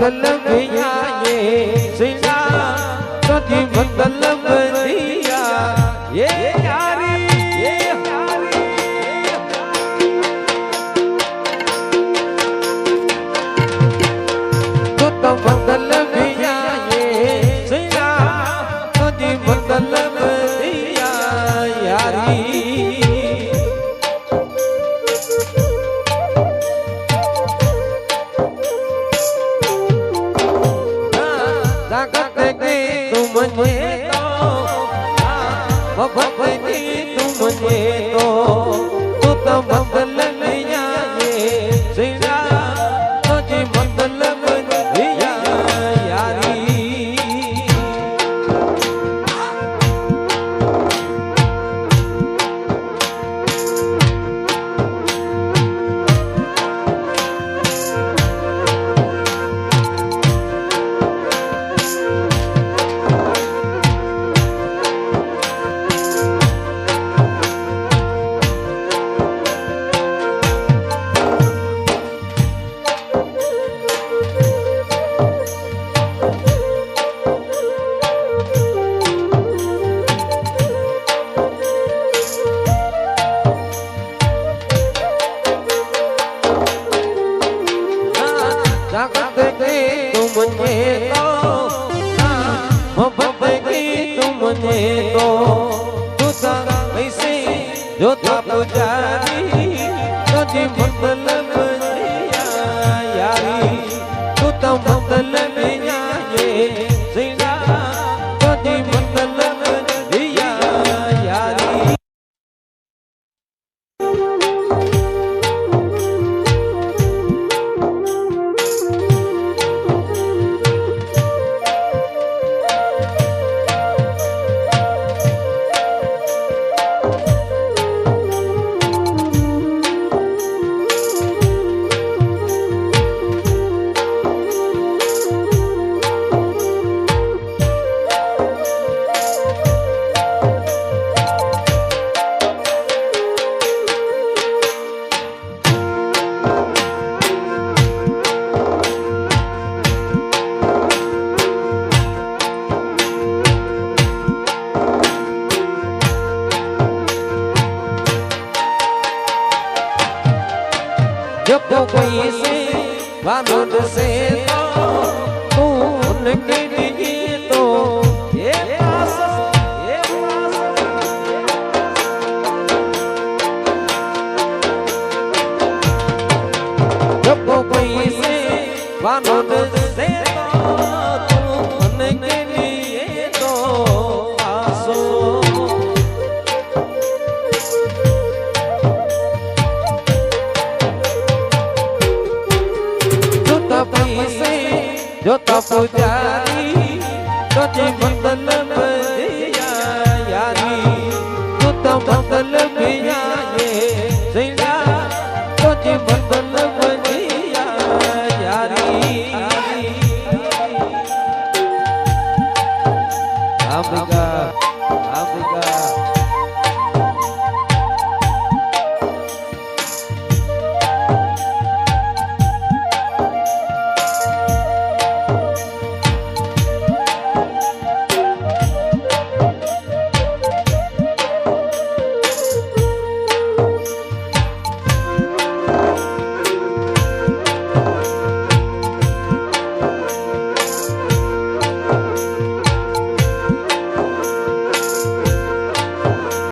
મતલબ ભગત કી તું મને તો તું તો જોતા પૂજારી નથી મંગલ યારી જોતા મંગલ નહીં કોઈ સે વાલુડ સે તો તું કે તો એ પાસ એ પાસ. જબ કોઈ સે તપસે જો તપ જારી તો જે મતલબ યારી. તો તપ મતલબ